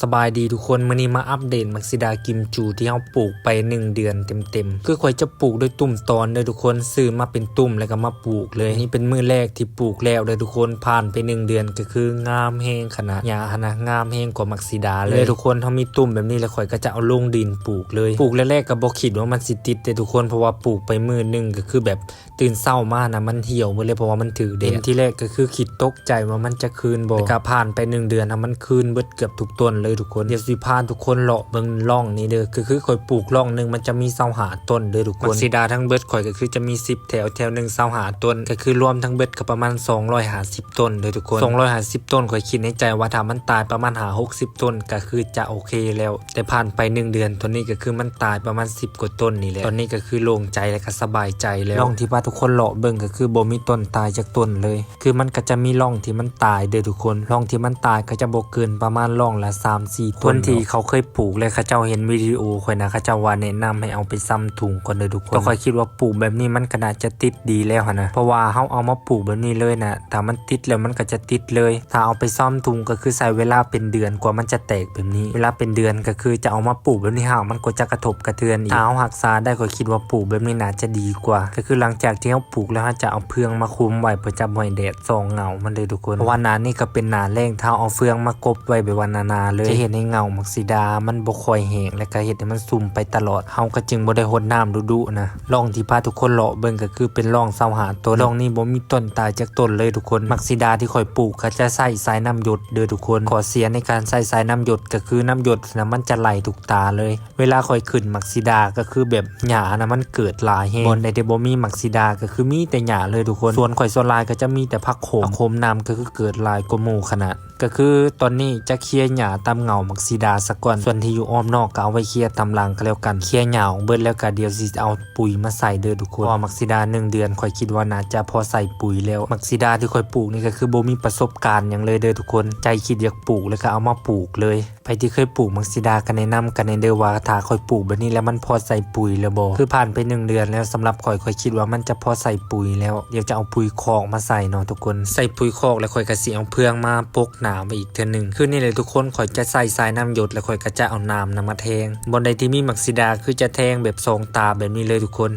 สบายดีทุกคนมื้อนี้มาอัปเดตมักซิดากิมจูที่เราปลูกไป 1 เดือนเต็มๆ คือข่อยจะปลูกด้วยตุ่มตอนเด้อทุกคนซื้อมาเป็นตุ่มแล้วก็มาปลูกเลยนี่เป็นมื้อแรกที่ปลูกแล้วเด้อทุกคนผ่านไป 1 เดือนก็คืองามแฮงขนาดหญ้าหนะงามแฮงกว่ามักซิดาเลยเลยทุกคนเฮามีตุ่มแบบนี้แล้วข่อยก็จะเอาลงดินปลูกเลยปลูกแรกๆก็บ่คิดว่ามันสิติดเด้อทุกคนเพราะว่าปลูกไปมื้อหนึงก็คือแบบตื่นเช้ามานะมันเหี่ยวหมดเลยเพราะว่ามันถือแดดที่แรกก็คือคิดตกใจว่ามันจะคืนบ่แต่ก็ผ่านไป 1 เดือนนะมันคืนเบิดเกือบทุกต้นเลยทุกคนเดี๋ยวสิพาทุกคนเลาะเบิ่งร่องนี้เด้อคือคือข่อยปลูกร่องหนึงมันจะมีเสาหาต้นเด้อทุกคนมักซิดาทั้งเบิดข่อยก็คือจะมี 10 แถวแถวหนึงเสาหาต้นก็คือรวมทั้งเบิดก็ประมาณ 250 ต้นเด้อทุกคน 250 ต้นข่อยคิดในใจว่าถ้ามันตายประมาณหา60 ต้นก็คือจะโอเคแล้ว แต่ผ่านไป 1 เดือนตัวนี้ก็คือมันตายประมาณ 10 กว่าต้นนี่แหละตอนนี้ก็คือโล่งใจและก็สบายใจแล้วร่องที่ว่าทุกคนเลาะเบิ่งก็คือบ่มีต้นตายจากต้นเลย คือมันก็จะมีร่องที่มันตายเด้อทุกคนร่องที่มันตายก็จะบ่เกินประมาณร่องละ3 4ต้นที่เขาเคยปลูกเลยเขาเจ้าเห็นวิดีโอข่อยนะเขาเจ้าว่าแนะนำให้เอาไปซ้ำถุงก่อนเด้อทุกคนก็ค่อยคิดว่าปลูกแบบนี้มันก็น่าจะติดดีแล้วหั่นนะเพราะว่าเฮาเอามาปลูกแบบนี้เลยนะถ้ามันติดแล้วมันก็จะติดเลย ถ้าเอาไปซ่อมถุงก็คือใช้เวลาเป็นเดือนกว่ามันจะแตกแบบนี้ เวลาเป็นเดือนก็คือจะเอามาปลูกแบบนี้หากมันก็จะกระทบกระเทือนอีกถ้าเอาหักษาได้ก็คิดว่าปลูกแบบนี้น่าจะดีกว่า ก็คือหลังจากที่เฮาปลูกแล้วเฮาจะเอาเพืองมาคุมไว้เพื่อจะบ่ให้แดดส่องเงามันเลยทุกคนเพราะว่าหนานี่ก็เป็นหนาแรงถ้าเอาเฟืองมากบไว้ไปวันนานาเลยจะเห็นให้เงามักซิดา มันบ่ค่อยแห้งและก็เห็นให้มันซุ่มไปตลอดเฮาก็จึงบ่ได้รดน้ำดุๆนะร่องที่พาทุกคนเลาะเบิ่งก็คือเป็นร่องเสาหาตัวร่องนี้บ่มีต้นตายจากต้นเลยทุกคนมักซิดาที่ค่อยปลูกก็จะใส่สายน้ำหยดเด้อทุกคนขอเสียในการใส่สายน้ำหยดก็คือน้ำหยดนะมันจะไหลทุกตาเลย เวลาค่อยขึ้นมักซิดาก็คือแบบหญ้านะมันเกิดหลายแฮงบนใดที่บ่มีมักซิดาก็คือมีแต่หญ้าเลยทุกคนส่วนข่อยส่วนหลายก็จะมีแต่ผักโขมผักโขมน้ำก็คือเกิดหลายกว่าหมู่ขนาดก็คือตอนนี้จะเคลียร์หญ้าตามเงามักซิดาสักก่อนส่วนที่อยู่อ้อมนอกก็เอาไว้เคลียร์ตามหลังก็แล้วกันเคลียร์หญ้าออกเบิดแล้วก็เดี๋ยวสิเอาปุ๋ยมาใส่เด้อทุกคนพอมักซิดาหนึ่งเดือนข่อยคิดว่าน่าจะพอใส่ปุ๋ยแล้วมักซิดาที่ข่อยปลูกนี่ก็คือบ่มีประสบการณ์หยังเลยเด้อทุกคนใจคิดอยากปลูกแล้วก็เอามาปลูกเลยไปที่เคยปลูกมักซิดากันแนะนำกันในเด้อว่าถ้าข่อยปลูกแบบนี้แล้วมันพอใส่ปุ๋ยแล้วบ่คือผ่านไปหนึ่งเดือนแล้วสำหรับข่อยข่อยคิดว่ามันจะพอใส่ปุ๋ยแล้วเดี๋ยวจะเอาปุ๋ยคอกมาใส่เนาะทุกคน ใส่ปุ๋ยคอกแล้วข่อยก็สิเอาเพืองมาปกหนาไว้อีกเทื่อนึงคือนี่เลยทุกคนข่อยจะใส่สายน้ำหยดแล้วข่อยก็จะเอาน้ำนำมาแทงบนใดที่มีมักซิดาคือจะแทงแบบทรงตาแบบนี้เลยทุกคน